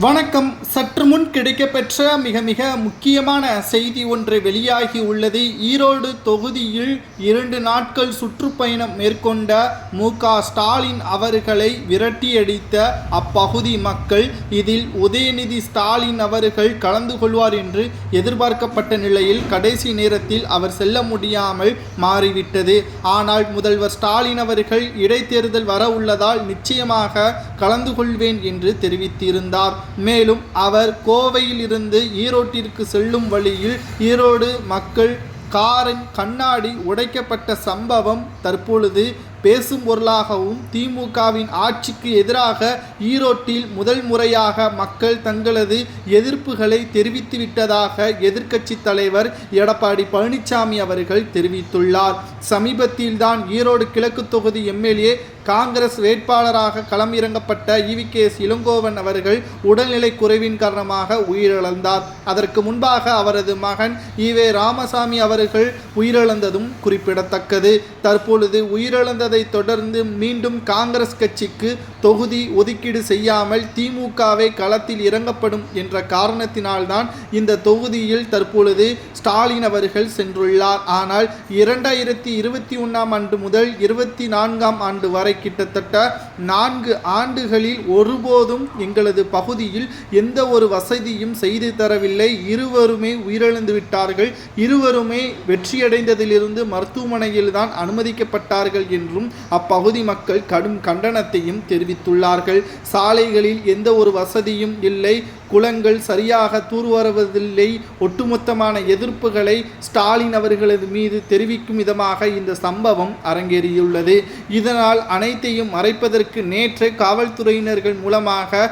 வணக்கம். சற்று முன் கிடைக்கப்பெற்ற மிக மிக முக்கியமான செய்தி ஒன்று வெளியாகி உள்ளது. ஈரோடு தொகுதியில் இரண்டு நாட்கள் சுற்றுப்பயணம் மேற்கொண்ட மு. ஸ்டாலின் அவர்களை விரட்டியடித்த அப்பகுதி மக்கள் இதில் உதயநிதி ஸ்டாலின் அவர்கள் கலந்து கொள்வார் என்று எதிர்பார்க்கப்பட்ட நிலையில் கடைசி நேரத்தில் அவர் செல்ல முடியாமல் மாறிவிட்டது. ஆனால் முதல்வர் ஸ்டாலின் அவர்கள் இடைத்தேர்தல் வர உள்ளதால் நிச்சயமாக கலந்து கொள்வேன் என்று தெரிவித்திருந்தார். மேலும் அவர் கோவையில் இருந்து ஈரோட்டிற்கு செல்லும் வழியில் ஈரோடு மக்கள் காரின் கண்ணாடி உடைக்கப்பட்ட சம்பவம் தற்பொழுது பேசும் பொருளாகவும் திமுகவின் ஆட்சிக்கு எதிராக ஈரோட்டில் முதல் முறையாக மக்கள் தங்களது எதிர்ப்புகளை தெரிவித்துவிட்டதாக எதிர்க்கட்சி தலைவர் எடப்பாடி பழனிசாமி அவர்கள் தெரிவித்துள்ளார். சமீபத்தில்தான் ஈரோடு கிழக்கு தொகுதி எம்எல்ஏ காங்கிரஸ் வேட்பாளராக களமிறங்கப்பட்ட இவி கே இளங்கோவன் அவர்கள் உடல்நிலை குறைவின் காரணமாக உயிரிழந்தார். அதற்கு முன்பாக அவரது மகன் ஈவே ராமசாமி அவர்கள் உயிரிழந்ததும் குறிப்பிடத்தக்கது. தற்பொழுது உயிரிழந்ததை தொடர்ந்து மீண்டும் காங்கிரஸ் கட்சிக்கு தொகுதி ஒதுக்கீடு செய்யாமல் திமுகவை களத்தில் இறங்கப்படும் என்ற காரணத்தினால்தான் இந்த தொகுதியில் தற்பொழுது ஸ்டாலின் அவர்கள் சென்றுள்ளார். ஆனால் இரண்டாயிரத்தி இருபத்தி ஒன்றாம் ஆண்டு முதல் இருபத்தி நான்காம் ஆண்டு வரை கிட்டத்தட்ட நான்கு ஆண்டுகளில் ஒருபோதும் எங்களது பகுதியில் எந்த ஒரு வசதியும் செய்து தரவில்லை. இருவருமே உயிரிழந்து விட்டார்கள். இருவருமே வெற்றியடைந்ததிலிருந்து மருத்துவமனையில் தான் அனுமதிக்கப்பட்டார்கள் என்றும் அப்பகுதி மக்கள் கடும் கண்டனத்தையும் தெரிவித்துள்ளார்கள். சாலைகளில் எந்த ஒரு வசதியும் இல்லை. குளங்கள் சரியாக தூர்வருவதில்லை. ஒட்டுமொத்தமான எதிர்ப்புகளை ஸ்டாலின் அவர்களது மீது தெரிவிக்கும் விதமாக இந்த சம்பவம் அரங்கேறியுள்ளது. இதனால் அனைத்தையும் மறைப்பதற்கு நேற்று காவல்துறையினர்கள் மூலமாக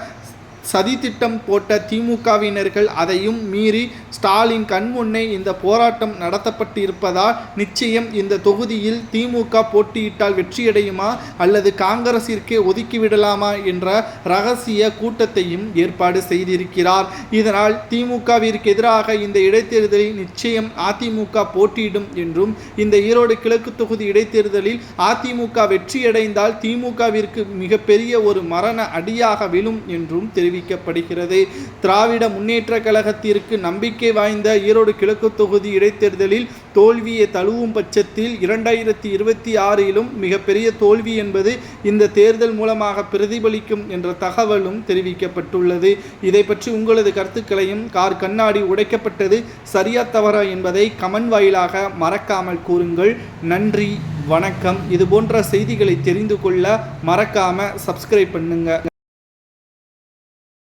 சதித்திட்டம் போட்ட திமுகவினர்கள் அதையும் மீறி ஸ்டாலின் கண்முன்னே இந்த போராட்டம் நடத்தப்பட்டிருப்பதால் நிச்சயம் இந்த தொகுதியில் திமுக போட்டியிட்டால் வெற்றியடையுமா? அல்லது காங்கிரசிற்கே ஒதுக்கிவிடலாமா? என்ற ரகசிய கூட்டத்தையும் ஏற்பாடு செய்திருக்கிறார். இதனால் திமுகவிற்கு எதிராக இந்த இடைத்தேர்தலில் நிச்சயம் அதிமுக போட்டியிடும் என்றும் இந்த ஈரோடு கிழக்கு தொகுதி இடைத்தேர்தலில் அதிமுக வெற்றியடைந்தால் திமுகவிற்கு மிகப்பெரிய ஒரு மரண அடியாக விழும் என்றும் தெரிவிக்கப்படுகிறது. திராவிட முன்னேற்ற கழகத்திற்கு நம்பிக்கை வாய்ந்த ஈரோடு கிழக்கு தொகுதி இடைத்தேர்தலில் தோல்வியை தழுவும் பட்சத்தில் இரண்டாயிரத்தி இருபத்தி ஆறிலும் மிகப்பெரிய தோல்வி என்பது இந்த தேர்தல் மூலமாக பிரதிபலிக்கும் என்ற தகவலும் தெரிவிக்கப்பட்டுள்ளது. இதை பற்றி உங்களது கருத்துக்களையும் கார் கண்ணாடி உடைக்கப்பட்டது சரியா தவறா என்பதை கமன் வாயிலாக மறக்காமல் கூறுங்கள். நன்றி வணக்கம். இது போன்ற செய்திகளை தெரிந்து கொள்ள மறக்காம சப்ஸ்கிரைப் பண்ணுங்க.